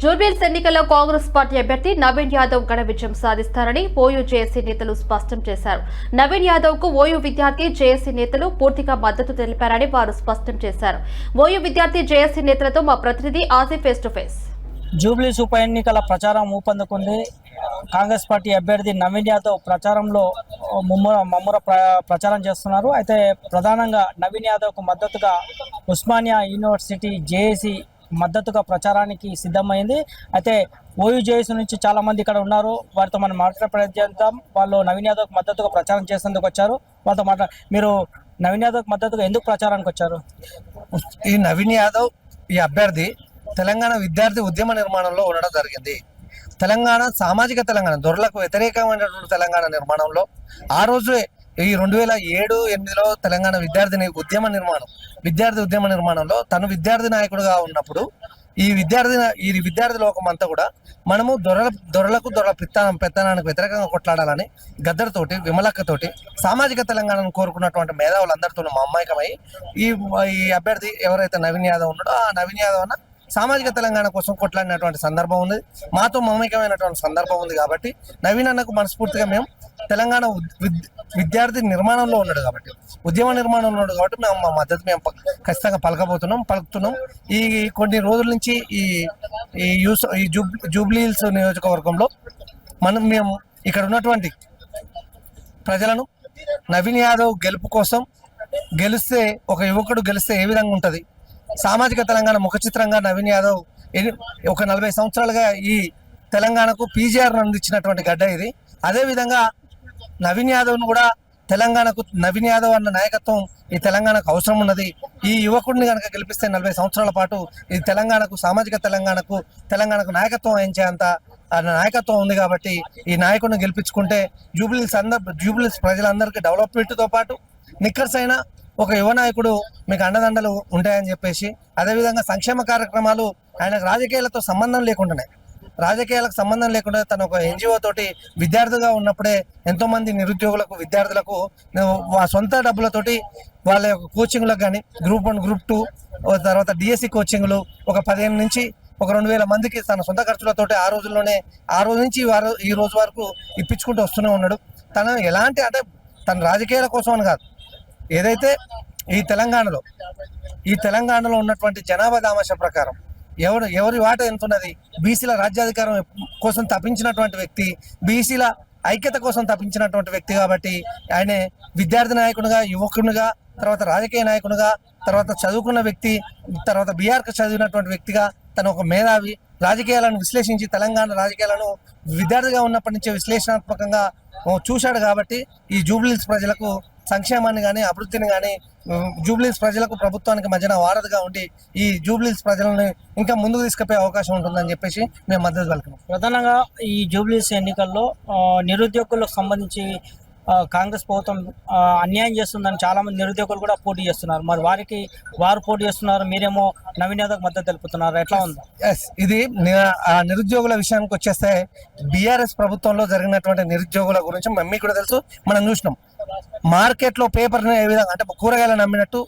జూబ్లీస్ ఎన్నికల్లో కాంగ్రెస్ పార్టీ అభ్యర్థి నవీన్ యాదవ్ ఘన విజయం సాధిస్తారని ఓయూ జేఏసీ నేతలు స్పష్టం చేశారు. నవీన్ యాదవ్కు ఓయూ విద్యార్థి జేఏసీ నేతలు పూర్తిగా మద్దతు తెలిపారని వారు స్పష్టం చేశారు. ఓయూ విద్యార్థి జేఏసీ నేతలతో మా ప్రతినిధి ఆజీ ఫేస్ టు ఫేస్ జూబ్లీస్ ఉప ఎన్నికల ప్రచారం ఊపందుకుంది. కాంగ్రెస్ పార్టీ అభ్యర్థి నవీన్ యాదవ్ ప్రచారంలో ముమ్మర మమ్మర ప్ర ప్రచారం చేస్తున్నారు. అయితే ప్రధానంగా నవీన్ యాదవ్కు మద్దతుగా ఉస్మానియా యూనివర్సిటీ జేఏసీ మద్దతుగా ప్రచారానికి సిద్ధమైంది. అయితే ఓయూ నుంచి చాలా మంది ఇక్కడ ఉన్నారు. వారితో మనం మాట్లాడే వాళ్ళు నవీన్ యాదవ్కి మద్దతుగా ప్రచారం చేసేందుకు వచ్చారు. వాళ్ళతో మాట్లా మీరు నవీన్ యాదవ్కి మద్దతుగా ఎందుకు ప్రచారానికి వచ్చారు? ఈ నవీన్ యాదవ్ ఈ అభ్యర్థి తెలంగాణ విద్యార్థి ఉద్యమ నిర్మాణంలో ఉండడం జరిగింది. తెలంగాణ సామాజిక తెలంగాణ దొరలకు వ్యతిరేకమైనటువంటి తెలంగాణ నిర్మాణంలో ఆ రోజు ఈ రెండు వేల ఏడు ఎనిమిదిలో తెలంగాణ విద్యార్థిని ఉద్యమ నిర్మాణం విద్యార్థి ఉద్యమ నిర్మాణంలో తను విద్యార్థి నాయకుడుగా ఉన్నప్పుడు ఈ విద్యార్థి ఈ విద్యార్థి లోకం అంతా కూడా మనము దొరల దొరలకు దొరల పిత్తానం పెత్తనానికి వ్యతిరేకంగా కొట్లాడాలని గద్దరితోటి విమలక్కతోటి సామాజిక తెలంగాణను కోరుకున్నటువంటి మేధావులందరితోనూ మమ్మాయికమై ఈ ఈ అభ్యర్థి ఎవరైతే నవీన్ యాదవ్ ఉన్నాడో ఆ నవీన్ యాదవ్ అన్న సామాజిక తెలంగాణ కోసం కొట్లాడినటువంటి సందర్భం ఉంది. మాతో మమేకమైనటువంటి సందర్భం ఉంది కాబట్టి నవీన్ అన్నకు మనస్ఫూర్తిగా మేము తెలంగాణ విద్- విద్యార్థి నిర్మాణంలో ఉన్నాడు కాబట్టి ఉద్యమ నిర్మాణంలో ఉన్నాడు కాబట్టి మేము మా మద్దతు మేము ప- ఖచ్చితంగా పలకబోతున్నాం పలుకుతున్నాం. ఈ కొన్ని రోజుల నుంచి ఈ ఈ యూస్ ఈ జూబ్ జూబ్లీ హిల్స్ నియోజకవర్గంలో మనం మేము ఇక్కడ ఉన్నటువంటి ప్రజలను నవీన్ యాదవ్ గెలుపు కోసం గెలిస్తే ఒక యువకుడు గెలిస్తే ఏ విధంగా ఉంటుంది? సామాజిక తెలంగాణ ముఖ చిత్రంగా నవీన్ యాదవ్ ఒక నలభై సంవత్సరాలుగా ఈ తెలంగాణకు పీజీఆర్ అందించినటువంటి గడ్డ ఇది. అదేవిధంగా నవీన్ యాదవ్ను కూడా తెలంగాణకు నవీన్ యాదవ్ అన్న నాయకత్వం ఈ తెలంగాణకు అవసరం ఉన్నది. ఈ యువకుడిని కనుక గెలిపిస్తే నలభై సంవత్సరాల పాటు ఈ తెలంగాణకు సామాజిక తెలంగాణకు తెలంగాణకు నాయకత్వం వహించేంత నాయకత్వం ఉంది కాబట్టి ఈ నాయకుడిని గెలిపించుకుంటే జూబ్లీస్ అందరు జూబ్లీస్ ప్రజలందరికీ డెవలప్మెంట్తో పాటు నిక్కర్స్ అయిన ఒక యువ నాయకుడు మీకు అండదండలు ఉంటాయని చెప్పేసి అదేవిధంగా సంక్షేమ కార్యక్రమాలు ఆయనకు రాజకీయాలతో సంబంధం లేకుండానే రాజకీయాలకు సంబంధం లేకుండా తను ఒక ఎన్జిఓ తోటి విద్యార్థిగా ఉన్నప్పుడే ఎంతో మంది నిరుద్యోగులకు విద్యార్థులకు వా- సొంత డబ్బులతోటి వాళ్ళ యొక్క కోచింగ్లకు కానీ గ్రూప్ వన్ గ్రూప్ టూ తర్వాత డిఎస్సి కోచింగ్లు ఒక పదిహేను నుంచి ఒక రెండు వేల మందికి తన సొంత ఖర్చులతోటి ఆ రోజుల్లోనే ఆ రోజు నుంచి వారు ఈ రోజు వరకు ఇప్పించుకుంటూ వస్తూనే ఉన్నాడు. తను ఎలాంటి అంటే తన రాజకీయాల కోసం అని కాదు. ఏదైతే ఈ తెలంగాణలో ఈ తెలంగాణలో ఉన్నటువంటి జనాభా దామాష ప్రకారం ఎవరు ఎవరి వాట ఎంత ఉన్నది బీసీల రాజ్యాధికారం కోసం తప్పించినటువంటి వ్యక్తి బీసీల ఐక్యత కోసం తప్పించినటువంటి వ్యక్తి కాబట్టి ఆయనే విద్యార్థి నాయకునిగా యువకునిగా తర్వాత రాజకీయ నాయకునిగా తర్వాత చదువుకున్న వ్యక్తి తర్వాత బీఆర్కి చదివినటువంటి వ్యక్తిగా తను ఒక మేధావి. రాజకీయాలను విశ్లేషించి తెలంగాణ రాజకీయాలను విద్యార్థిగా ఉన్నప్పటి నుంచే విశ్లేషణాత్మకంగా చూశాడు కాబట్టి ఈ జూబ్లీస్ ప్రజలకు సంక్షేమాన్ని కానీ అభివృద్ధిని కానీ జూబ్లీస్ ప్రజలకు ప్రభుత్వానికి మధ్యన వారధిగా ఉండి ఈ జూబ్లీస్ ప్రజలను ఇంకా ముందుకు తీసుకుపోయే అవకాశం ఉంటుందని చెప్పేసి మేము మద్దతు పలుకున్నాం. ప్రధానంగా ఈ జూబ్లీస్ ఎన్నికల్లో నిరుద్యోగులకు సంబంధించి కాంగ్రెస్ ప్రభుత్వం అన్యాయం చేస్తుందని చాలా మంది నిరుద్యోగులు కూడా పోటీ చేస్తున్నారు. మరి వారికి వారు పోటీ చేస్తున్నారు మీరేమో నవీన్ యాదవ్ మద్దతు తెలుపుతున్నారు ఎట్లా ఉంది? ఎస్ ఇది నిరుద్యోగుల విషయానికి వచ్చేస్తే బీఆర్ఎస్ ప్రభుత్వంలో జరిగినటువంటి నిరుద్యోగుల గురించి మీకు కూడా తెలుసు మనం చూసినాం. మార్కెట్లో పేపర్ని ఏ విధంగా అంటే కూరగాయలను అమ్మినట్టు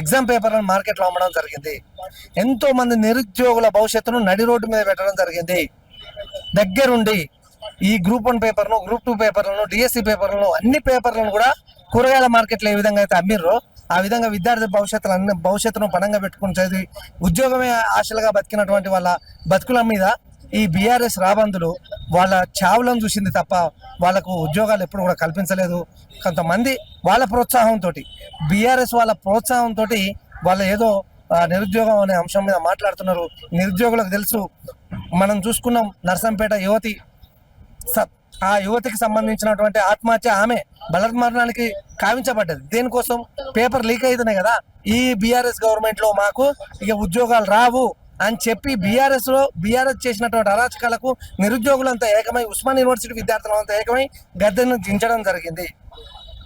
ఎగ్జామ్ పేపర్లను మార్కెట్లో అమ్మడం జరిగింది. ఎంతో మంది నిరుద్యోగుల భవిష్యత్తును నడి రోడ్డు మీద పెట్టడం జరిగింది. దగ్గరుండి ఈ గ్రూప్ వన్ పేపర్ను గ్రూప్ టూ పేపర్లను డిఎస్సి పేపర్లను అన్ని పేపర్లను కూడా కూరగాయల మార్కెట్లో ఏ విధంగా అయితే అమ్మిర్రో ఆ విధంగా విద్యార్థి భవిష్యత్తులు అన్ని భవిష్యత్తును పణంగా పెట్టుకుని చదివి ఉద్యోగమే ఆశలుగా బతికినటువంటి వాళ్ళ బతుకుల మీద ఈ బీఆర్ఎస్ రాబందులు వాళ్ళ చావులను చూసింది తప్ప వాళ్ళకు ఉద్యోగాలు ఎప్పుడు కూడా కల్పించలేదు. కొంతమంది వాళ్ళ ప్రోత్సాహంతో బీఆర్ఎస్ వాళ్ళ ప్రోత్సాహంతో వాళ్ళ ఏదో నిరుద్యోగం అనే అంశం మీద మాట్లాడుతున్నారు. నిరుద్యోగులకు తెలుసు మనం చూసుకున్నాం నర్సంపేట యువతి స- ఆ యువతికి సంబంధించినటువంటి ఆత్మహత్య ఆమె బలత్మరణానికి కావించబడ్డది. దేనికోసం? పేపర్ లీక్ అవుతున్నాయి కదా. ఈ బీఆర్ఎస్ గవర్నమెంట్లో మాకు ఇక ఉద్యోగాలు రావు. అని చెప్పి బీఆర్ఎస్లో బీఆర్ఎస్ చేసినటువంటి అరాచకాలకు నిరుద్యోగులంతా ఏకమై ఉస్మాన్ యూనివర్సిటీ విద్యార్థులంతా ఏకమై గద్దెను దించడం జరిగింది.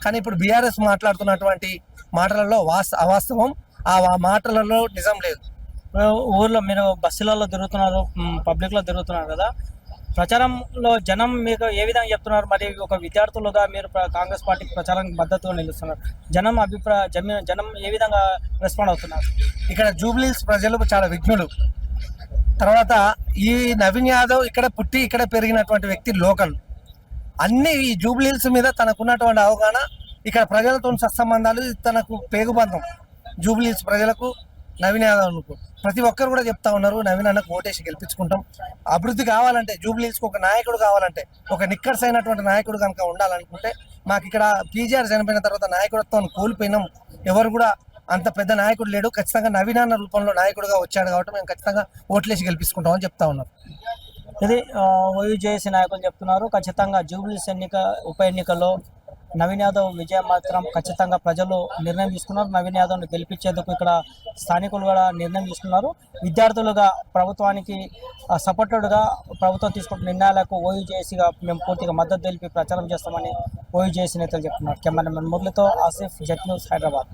కానీ ఇప్పుడు బీఆర్ఎస్ మాట్లాడుతున్నటువంటి మాటలలో వాస్ అవాస్తవం. ఆ వా- మాటలలో నిజం లేదు. ఊర్లో మీరు బస్సులలో తిరుగుతున్నారు పబ్లిక్లో తిరుగుతున్నారు కదా. ప్రచారంలో జనం మీకు ఏ విధంగా చెప్తున్నారు? మరి ఒక విద్యార్థులుగా మీరు కాంగ్రెస్ పార్టీకి ప్రచారానికి మద్దతుగా నిలుస్తున్నారు. జనం అభిప్రాయ జనం ఏ విధంగా రెస్పాండ్ అవుతున్నారు? ఇక్కడ జూబ్లీస్ ప్రజలు చాలా విఘ్నులు. తర్వాత ఈ నవీన్ యాదవ్ ఇక్కడ పుట్టి ఇక్కడ పెరిగినటువంటి వ్యక్తి లోకల్. అన్ని ఈ జూబ్లీహిల్స్ మీద తనకున్నటువంటి అవగాహన ఇక్కడ ప్రజలతో సత్సంబంధాలు తనకు పేగుబంధం జూబ్లీల్స్ ప్రజలకు నవీన్ యాదవ్కు. ప్రతి ఒక్కరు కూడా చెప్తా ఉన్నారు నవీన్ అన్నకు ఓటేసి గెలిపించుకుంటాం. అభివృద్ధి కావాలంటే జూబ్లీస్కి ఒక నాయకుడు కావాలంటే ఒక నిక్కర్స్ అయినటువంటి నాయకుడు కనుక ఉండాలనుకుంటే మాకు ఇక్కడ పీజీఆర్ చనిపోయిన తర్వాత నాయకుడత్వం కోల్పోయినాం. ఎవరు కూడా అంత పెద్ద నాయకుడు లేడు. ఖచ్చితంగా నవీనాన్న రూపంలో నాయకుడుగా వచ్చాడు కాబట్టి మేము ఖచ్చితంగా ఓట్లేసి గెలిపించుకుంటామని చెప్తా ఉన్నాం ఇది ఓయూ నాయకులు చెప్తున్నారు. ఖచ్చితంగా జూబ్లీస్ ఎన్నిక ఉప ఎన్నికల్లో నవీన్ యాదవ్ విజయం మాత్రం ఖచ్చితంగా ప్రజలు నిర్ణయం తీసుకున్నారు. నవీన్ యాదవ్ను గెలిపించేందుకు ఇక్కడ స్థానికులు కూడా నిర్ణయం తీసుకున్నారు. విద్యార్థులుగా ప్రభుత్వానికి సపోర్టెడ్గా ప్రభుత్వం తీసుకుంటున్న నిర్ణయాలకు ఓయూ మేము పూర్తిగా మద్దతు తెలిపి ప్రచారం చేస్తామని ఓయూ నేతలు చెప్తున్నారు. కెమెరామెన్ మురళితో ఆసిఫ్ జట్ న్యూస్ హైదరాబాద్.